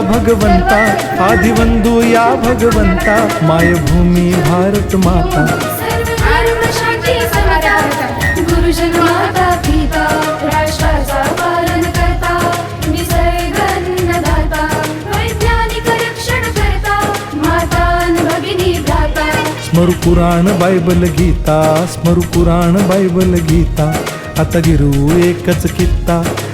भगवंता आदिवंदू या भगवंता मायभूमी भारत माता. सर्वधर्म शांती समता गुरुजन माता पिता राष्ट्राचा पालन करता निसर्ग अन्नदाता वैज्ञानिक रक्षण करता माता अन भगिनी भ्राता. स्मरु पुराण बायबल गीता स्मरु पुराण बायबल गीता. आता गिरू एकच कित्ता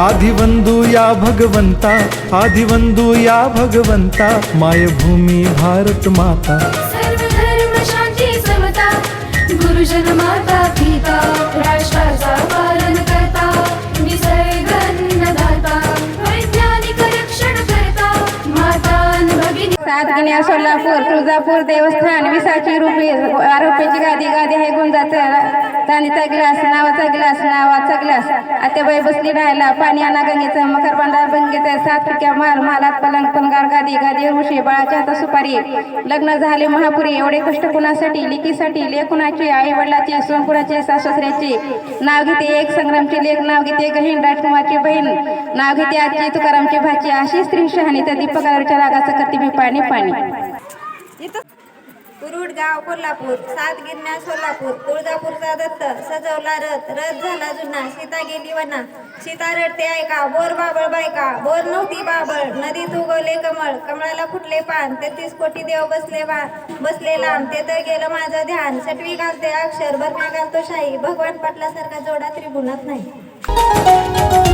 आदिवंदू या भगवंता आदिवंदू या भगवंता मायभूमी भारत माता। सर्वधर्म शांती समता गुरुजन सातगिन्या सोलापूर तुळजापूर देवस्थान विसाची रुपये आरोपीची गादी गादी आहे गुंजाचा चांदीचा ग्लास नावाचा ग्लास नावाचा ग्लास. आत्याबाई बसली राहायला पाणी आणा गंगेचं मकर बांधा बंगेचं सात पिक्या माल मालात पलंग पलंगार गादी गादी ऋषी बाळाच्या हातात सुपारी. लग्न झाले महापुरी एवढे कष्ट कुणासाठी? लिकीसाठी लेकुणाची आई वडिलाची सोनकुणाची सासऱ्याची नाव घेते एक संग्रामची लेख नाव घेते गहीण राजकुमारची बहीण. नाव घेते आजची तुकारामची भाची. अशी स्त्री शहाणी तर दीपकाराच्या रागाचं करते मी पाणी पाणी. कुरुड गाव कोल्हापूर सात गिरण्या सोलापूर तुळजापूरचा दत्त सजवला रथ रथ झाला जुना सीता गेली वना. सीता रडते ऐका बोर बाबळ बायका बोर नव्हती बाबळ. नदीत उगवले कमळ कमळाला फुटले पान तेहतीस कोटी देव बसले बा बसले लांब ते तर गेलं माझं ध्यान. सटवी घालते अक्षर बरम्या घालतो शाही भगवान पाटलासारखा जोडा त्रिगुणात नाही.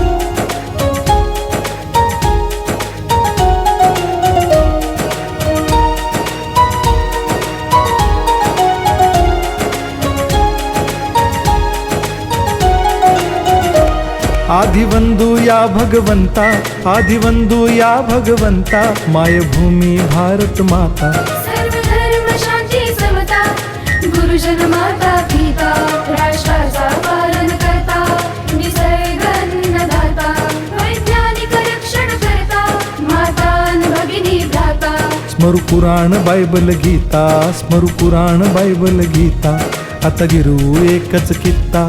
आदिवंदू या भगवंता आदिवंदू या भगवंता मायभूमी भारत माता। सर्वधर्म शांती समता गुरुजन माता पिता राष्ट्राचा पालन करता निसर्ग अन्नदाता वैज्ञानिक रक्षण करता माता अन भगिनी भ्राता। स्मरु पुराण बायबल गीता स्मरु पुराण बायबल गीता आता गिरू एकच कित्ता।